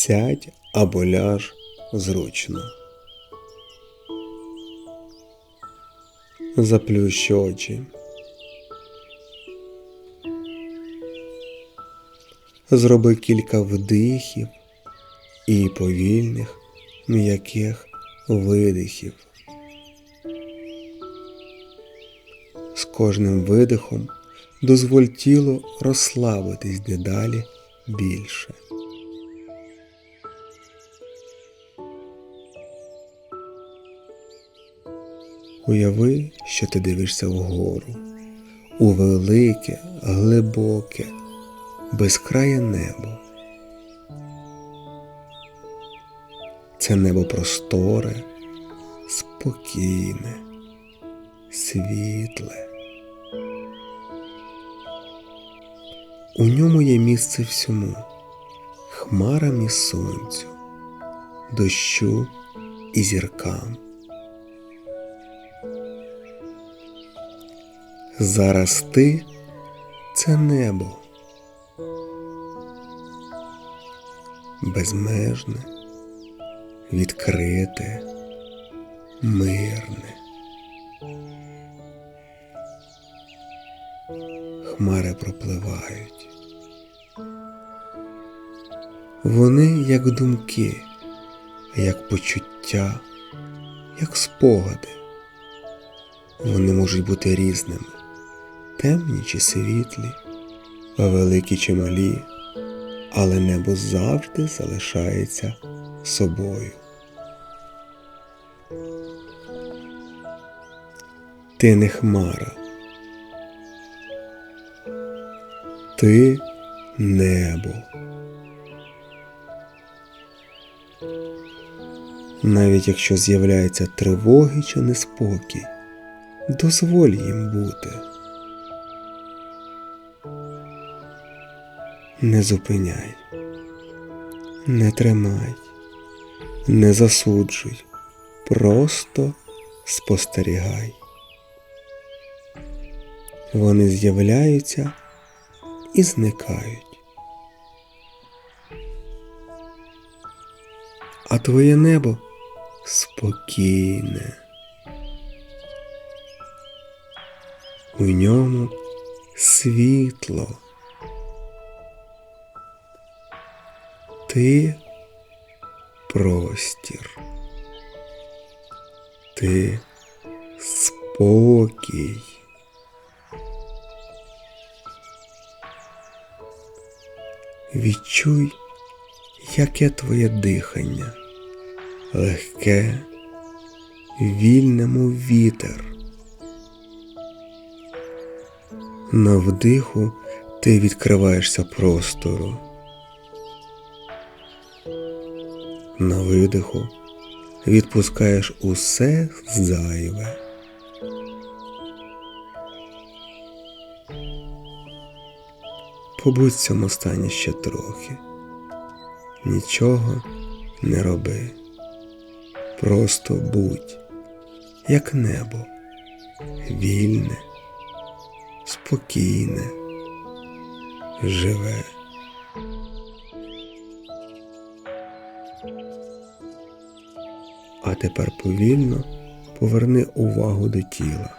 Сядь або ляж зручно. Заплющ очі. Зроби кілька вдихів і повільних, м'яких видихів. З кожним видихом дозволь тілу розслабитись дедалі більше. Уяви, що ти дивишся вгору, у велике, глибоке, безкрає небо. Це небо просторе, спокійне, світле. У ньому є місце всьому, хмарам і сонцю, дощу і зіркам. Зараз ти це небо. Безмежне, відкрите, мирне. Хмари пропливають. Вони як думки, як почуття, як спогади. Вони можуть бути різними темні чи світлі, великі чи малі, але небо завжди залишається собою. Ти не хмара. Ти небо. Навіть якщо з'являються тривоги чи неспокій, дозволь їм бути. Не зупиняй, не тримай, не засуджуй, просто спостерігай. Вони з'являються і зникають. А твоє небо спокійне. У ньому світло. Ти простір. Ти спокій. Відчуй, яке твоє дихання, легке, вільне, мов вітер. На вдиху ти відкриваєшся простору. На видиху відпускаєш усе зайве. Побудь в цьому стані ще трохи. Нічого не роби. Просто будь, як небо, вільне, спокійне, живе. А тепер повільно поверни увагу до тіла.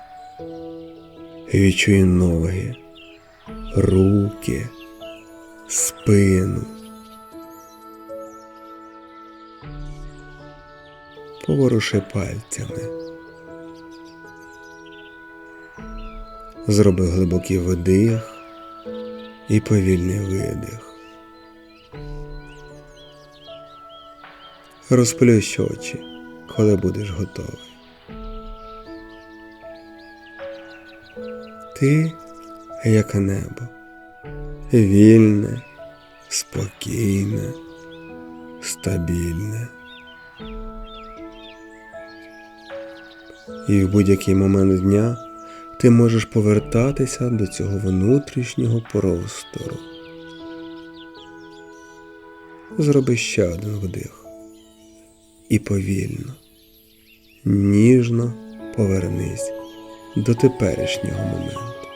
Відчуй ноги, руки, спину. Поворуши пальцями. Зроби глибокий вдих і повільний видих. Розплющ очі, коли будеш готовий. Ти як небо, вільне, спокійне, стабільне. І в будь-який момент дня ти можеш повертатися до цього внутрішнього простору. Зроби ще один вдих і повільно, ніжно повернись до теперішнього моменту.